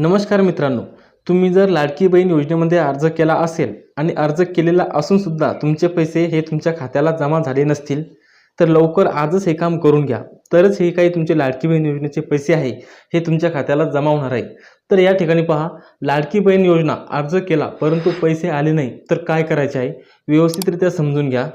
नमस्कार मित्रांनो तुम्ही जर लाडकी बहीण योजनेमध्ये अर्ज केला असेल आणि अर्ज केलेला असूनसुद्धा तुमचे पैसे हे तुमच्या खात्याला जमा झाले नसतील तर लवकर आजच हे काम करून घ्या. तरच हे काही तुमचे लाडकी बहीण योजनेचे पैसे आहे हे तुमच्या खात्याला जमा होणार आहे. तर या ठिकाणी पहा लाडकी बहीण योजना अर्ज केला परंतु पैसे आले नाही तर काय करायचे आहे? व्यवस्थितरित्या समजून घ्या.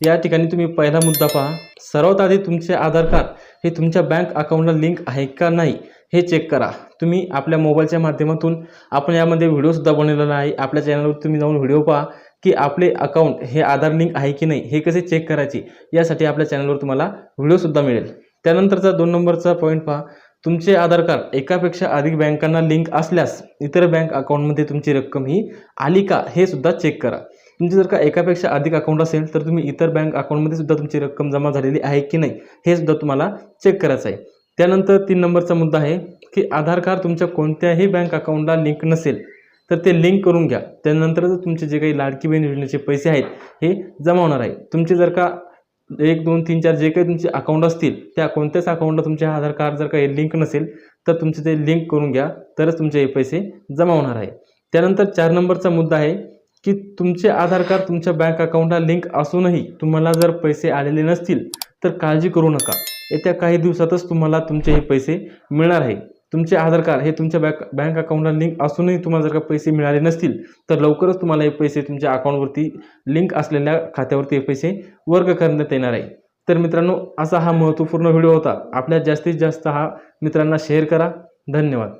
या ठिकाणी तुम्ही पहिला मुद्दा पहा. सर्वात आधी तुमचे आधार कार्ड हे तुमच्या बँक अकाउंटला लिंक आहे का नाही हे चेक करा. तुम्ही आपल्या मोबाईलच्या माध्यमातून आपण यामध्ये व्हिडिओसुद्धा बनवलेला आहे आपल्या चॅनलवर तुम्ही जाऊन व्हिडिओ पहा की आपले अकाउंट हे आधार लिंक आहे की नाही हे कसे चेक करायचे यासाठी आपल्या चॅनलवर तुम्हाला व्हिडिओसुद्धा मिळेल. त्यानंतरचा दोन नंबरचा पॉईंट पहा. तुमचे आधार कार्ड एकापेक्षा अधिक बँकांना लिंक असल्यास इतर बँक अकाउंटमध्ये तुमची रक्कम ही आली का हे सुद्धा चेक करा. तुमचे जर का एकापेक्षा अधिक अकाउंट असेल तर तुम्ही इतर बँक अकाउंटमध्ये सुद्धा तुमची रक्कम जमा झालेली आहे की नाही हे सुद्धा तुम्हाला चेक करायचं आहे. त्यानंतर तीन नंबरचा मुद्दा आहे की आधार कार्ड तुमच्या कोणत्याही बँक अकाउंटला लिंक नसेल तर ते लिंक करून घ्या. त्यानंतर तुमचे जे काही लाडकी बहीण योजनेचे पैसे आहेत हे जमा होणार आहे. तुमचे जर का एक दोन तीन चार जे काही तुमचे अकाउंट असतील त्या कोणत्याच अकाउंटला तुमचे आधार कार्ड जर काही लिंक नसेल तर तुमचे ते लिंक करून घ्या तरच तुमचे हे पैसे जमा होणार आहे. त्यानंतर चार नंबरचा मुद्दा आहे की तुमचे आधार कार्ड तुमच्या बँक अकाउंटला लिंक असूनही तुम्हाला जर पैसे आलेले नसतील तर काळजी करू नका. येत्या काही दिवसातच तुम्हाला तुमचे हे पैसे मिळणार आहे. तुमचे आधार कार्ड हे तुमच्या बँक बँक अकाउंटला लिंक असूनही तुम्हाला जर का पैसे मिळाले नसतील तर लवकरच तुम्हाला हे पैसे तुमच्या अकाउंटवरती लिंक असलेल्या खात्यावरती हे पैसे वर्ग करण्यात येणार आहे. तर मित्रांनो असा हा महत्त्वपूर्ण व्हिडिओ होता. आपल्या जास्तीत जास्त हा मित्रांना शेअर करा. धन्यवाद.